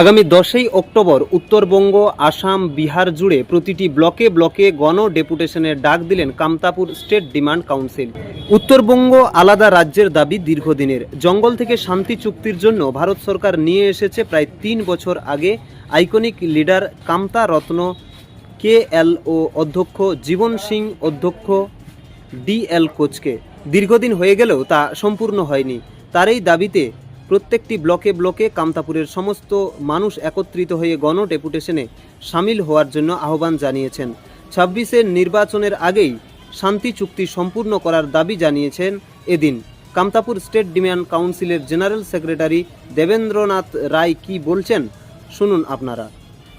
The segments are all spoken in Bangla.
আগামী দশই অক্টোবর উত্তরবঙ্গ, আসাম, বিহার জুড়ে প্রতিটি ব্লকে ব্লকে গণ ডেপুটেশনের ডাক দিলেন Kamtapur state demand council. Uttarbanga আলাদা রাজ্যের দাবি দীর্ঘদিনের। জঙ্গল থেকে শান্তি চুক্তির জন্য ভারত সরকার নিয়ে এসেছে প্রায় তিন বছর আগে iconic leader Kamata Ratna K L O অধ্যক্ষ জীবন সিং অধ্যক্ষ ডিএল কোচকে। দীর্ঘদিন হয়ে গেলেও তা সম্পূর্ণ হয়নি। তার এই দাবিতে প্রত্যেকটি ব্লকে ব্লকে কামতাপুরের সমস্ত মানুষ একত্রিত হয়ে গণ ডেপুটেশনে সামিল হওয়ার জন্য আহ্বান জানিয়েছেন। ছাব্বিশের নির্বাচনের আগেই শান্তি চুক্তি সম্পূর্ণ করার দাবি জানিয়েছেন এদিন। কামতাপুর স্টেট ডিমান্ড কাউন্সিলের জেনারেল সেক্রেটারি দেবেন্দ্রনাথ রায় কি বলছেন শুনুন আপনারা।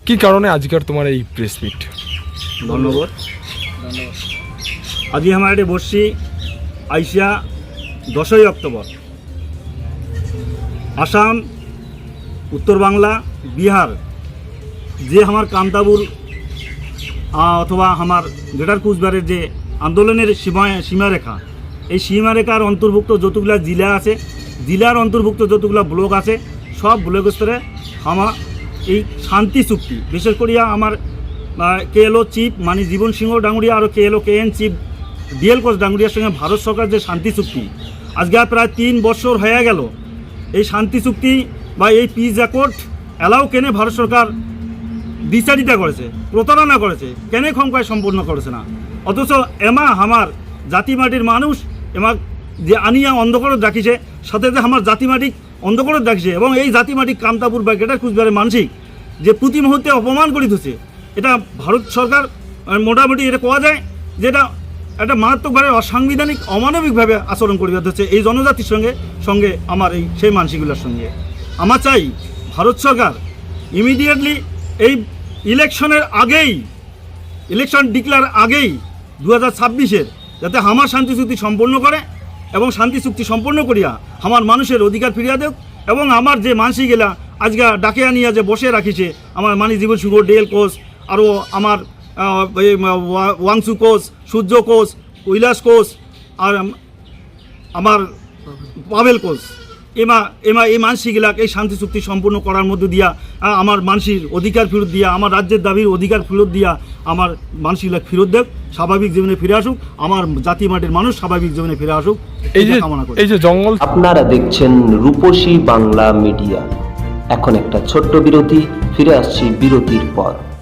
কি কারণে আজকের তোমার এই প্রেস মিট ধন্যবাদ। আজি আমার এটি বসছি আইসিয়া দশই অক্টোবর। আসাম, উত্তর বাংলা, বিহার, যে আমার কামতাবুর অথবা আমার গ্রেটার কুচবিহারের যে আন্দোলনের সীমা সীমারেখা, এই সীমারেখার অন্তর্ভুক্ত যতগুলা জেলা আছে, জেলার অন্তর্ভুক্ত যতগুলা ব্লক আছে, সব ব্লক স্তরে আমার এই শান্তি চুক্তি। বিশেষ করিয়া আমার কে এলো চিফ মানে জীবন সিংহ ডাঙ্গুরিয়া আর কে এলো কে এন চিফ ডিএল কোচ ডাঙ্গুরিয়ার সঙ্গে ভারত সরকার যে শান্তি চুক্তি। আজকে প্রায় তিন বছর হয়ে গেল এই শান্তি চুক্তি বা এই পিস অ্যাকর্ড অ্যালাউ কেনে ভারত সরকার বিচারিতা করেছে, প্রতারণা করেছে, কেন ক্ষমতায় সম্পূর্ণ করেছে না? অথচ এমা আমার জাতি মাটির মানুষ, এমা যে আনিয়া অন্ধকারত রাখিছে, সাথে যে আমার জাতি মাটি অন্ধকারত রাখিছে এবং এই জাতি মাটি কামতাপুর বা গ্রেটার কুচবিহারের মানসিক যে প্রতি মুহূর্তে অপমান করে দিচ্ছে এটা ভারত সরকার মোটামুটি এটা কোয়া যায় যে এটা একটা মারাত্মকভাবে অসাংবিধানিক, অমানবিকভাবে আচরণ করিয়া হচ্ছে এই জনজাতির সঙ্গে সঙ্গে আমার এই সেই মানসিকগুলোর সঙ্গে। আমার চাই ভারত সরকার ইমিডিয়েটলি এই ইলেকশনের আগেই, ইলেকশন ডিক্লার আগেই দু হাজার ছাব্বিশের যাতে আমার শান্তি চুক্তি সম্পন্ন করে এবং শান্তি চুক্তি সম্পন্ন করিয়া আমার মানুষের অধিকার ফিরিয়া দেব এবং আমার যে মানসি গেলা আজকে ডাকে আনিয়া যে বসে রাখিছে, আমার মানি জীবন শুভ ডেল কোচ, আরও আমার ওয়াংসু কোচ সূর্য কোচ কৈলাস কোচ আর আমার পাবেল কোচ এমা এমা এই মানসিকগুলাক এই শান্তি চুক্তি সম্পূর্ণ করার মধ্য দিয়া আমার মানসির অধিকার ফেরত দিয়া আমার রাজ্যের দাবির অধিকার ফেরত দিয়া আমার মানসিকগুলাক ফেরত দেব স্বাভাবিক জীবনে ফিরে আসুক আমার জাতি মাটির মানুষ স্বাভাবিক জীবনে ফিরে আসুক এই যে কামনা করি। এই যে জঙ্গল আপনারা দেখছেন রূপসী বাংলা মিডিয়া। এখন একটা ছোট্ট বিরতি ফিরে আসছি বিরতির পর।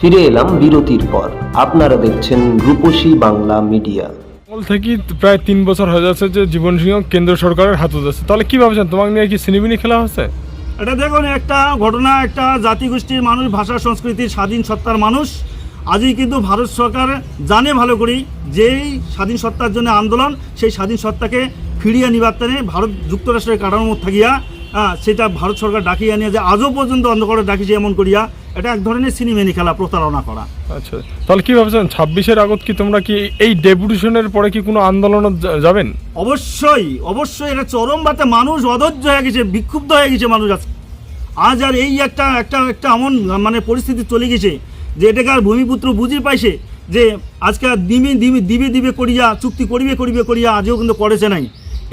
ফিরে এলাম বিরতির পর। আপনারা দেখছেন রূপসী বাংলা মিডিয়া। জঙ্গল থেকে প্রায় তিন বছর হয়ে যাচ্ছে যে জীবন সিংহ কেন্দ্র সরকারের হাতে যাচ্ছে তাহলে কি ভাবছেন? তোমাকে নিয়ে কি সিনেমিনি খেলা হচ্ছে? এটা দেখুন একটা ঘটনা একটা জাতিগোষ্ঠীর মানুষ ভাষা সংস্কৃতির স্বাধীন সত্তার মানুষ আজই কিন্তু ভারত সরকার জানে ভালো করি যেই স্বাধীন সত্তার জন্য আন্দোলন সেই স্বাধীন সত্তাকে ফিরিয়ে নিবার্তনে ভারত যুক্তরাষ্ট্রের কাঠামো থাকিয়া আহ, সেটা ভারত সরকার ডাকিয়ে নিয়ে যে আজও পর্যন্ত অন্ধকারে ডাকিছে এমন করিয়া এটা এক ধরনের সিনেমেনি খেলা প্রতারণা করা। আচ্ছা তাহলে কি ভাবছেন ছাব্বিশের আগত কি তোমরা কি এই ডেপুটেশনের পরে কি কোনো আন্দোলনে যাবেন? অবশ্যই অবশ্যই এটা চরম বাতে মানুষ অধৈর্য হয়ে গেছে বিক্ষুব্ধ হয়ে গেছে মানুষ আজ। আজ আর এই একটা একটা একটা এমন মানে পরিস্থিতি চলে গেছে যে এটাকে আর ভূমিপুত্র বুঝি পাইছে যে আজকে আর দিবে দিবে দিবে দিবে করিয়া চুক্তি করিবে করিবে করিয়া আজও কিন্তু করেছে নাই।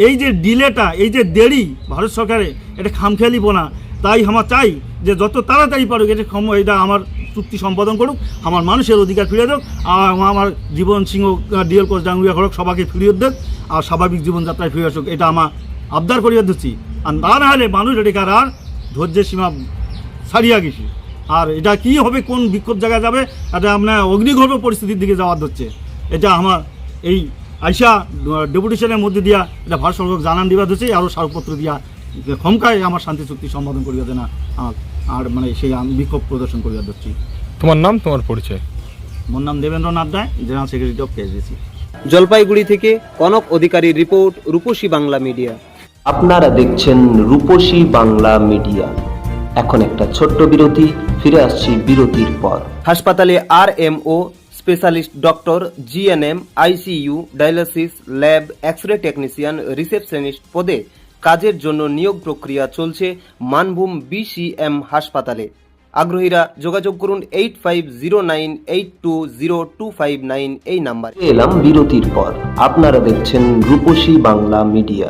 এই যে ডিলেটা, এই যে দেরি ভারত সরকারে এটা খামখেয়ালি বোনা। তাই আমার চাই যে যত তাড়াতাড়ি পারুক, এটা ক্ষম এটা আমার চুক্তি সম্পাদন করুক, আমার মানুষের অধিকার ফিরিয়ে দেব আর আমার জীবন সিংহ ডিএল কোচ ডাঙ্গুরিয়া ঘরক সবাইকে ফিরিয়ে দেব আর স্বাভাবিক জীবনযাত্রায় ফিরে আসুক। এটা আমার আবদার করিয়া দিচ্ছি। আর না না হলে মানুষ এটাকার আর ধৈর্যের সীমা ছাড়িয়া গেছি। আর এটা কি হবে, কোন বিক্ষোভ জায়গায় যাবে, এটা আপনার অগ্নিগর্ভ পরিস্থিতির দিকে যাওয়ার হচ্ছে এটা আমার এই আইসা ডেপুটেশনের মধ্যে দিয়া এটা ভারত সরকার জানান দিবা দিচ্ছে আরও স্মারকপত্র দিয়া ক্ষমকায় আমার শান্তি চুক্তি সম্পাদন করিয়া দেনা আর মানে সেই আমি বিক্ষোভ প্রদর্শন করিয়া দিচ্ছি তোমার নাম তোমার পরিচয়? মোর নাম Debendranath Roy general secretary of KSDC Jalpaiguri থেকে কনক অধিকারীর রিপোর্ট রূপসী বাংলা মিডিয়া। আপনারা দেখছেন রূপসী বাংলা মিডিয়া। এখন একটা ছোট্ট বিরতি ফিরে আসছি বিরতির পর। হাসপাতালে R M O specialist doctor GNM ICU dialysis lab X ray technician receptionist পদে কাজের জন্য নিয়োগ প্রক্রিয়া চলছে মানভূম বিসিএম হাসপাতালে। আগ্রহীরা যোগাযোগ করুন eight five zero nine eight two zero two five nine এই নাম্বারে। এলাম বিরতির পর। আপনারা দেখছেন রূপসী বাংলা মিডিয়া।